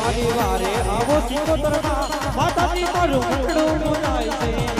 મારી વારે આવો ચિત્તો તરવા માતાજી મારું કડું મોનાય છે.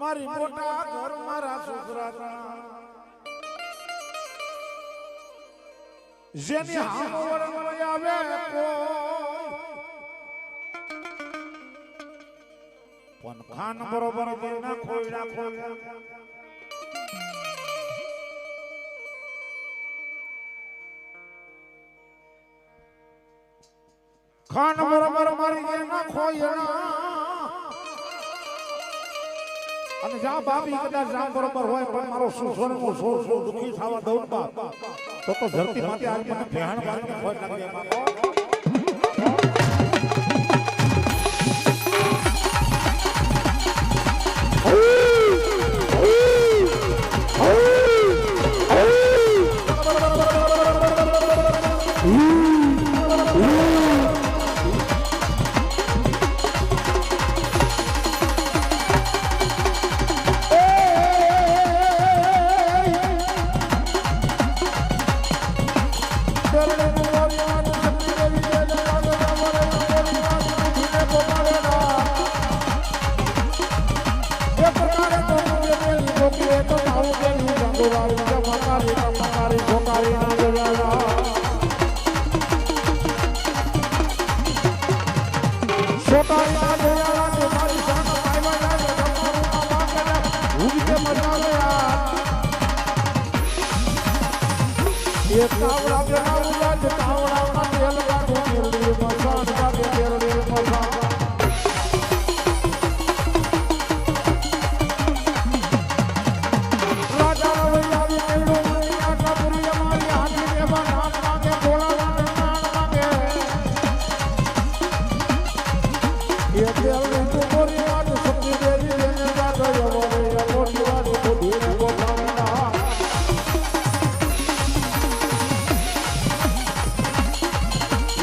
મારી મોટા ઘર મારા છોકરા જેની હાવરણ આવે પણ ખાન બરોબર ના ખોઈ ખાન બરાબર મારી ગઈ નાખો અને જા બાપી કદાચ જામ બરોબર હોય, પણ મારો સુસોન નો સોર સોર દુખી થવા દઉં બાપ. તો તો ધરતી માથે આજ મને ભેહાણ મારી નાખો Bye. એક કાવડા કાવડા કાવડા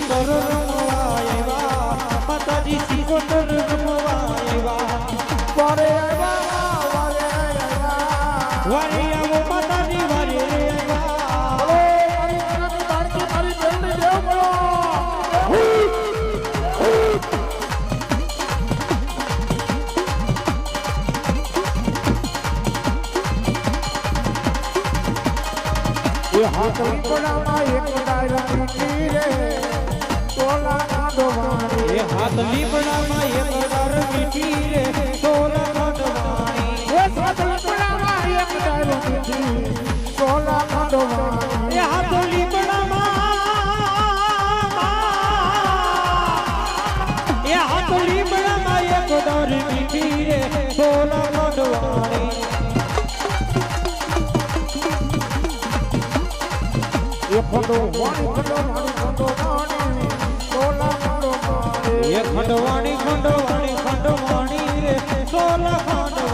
તર હાથ લીપડામાં એક મીઠી રે. તો એ ખડો વાણી ખડો વાણી ખડો વાણી રે. સોલા ખડો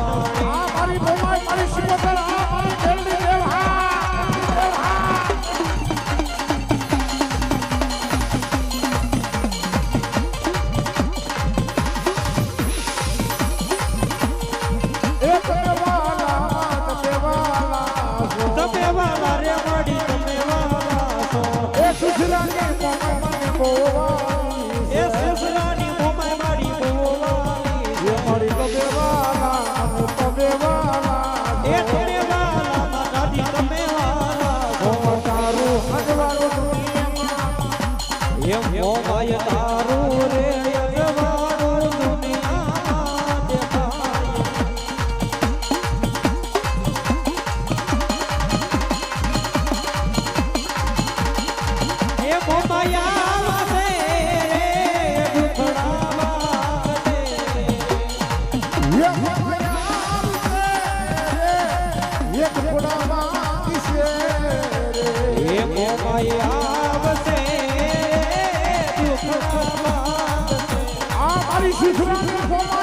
મારી શિશુરામ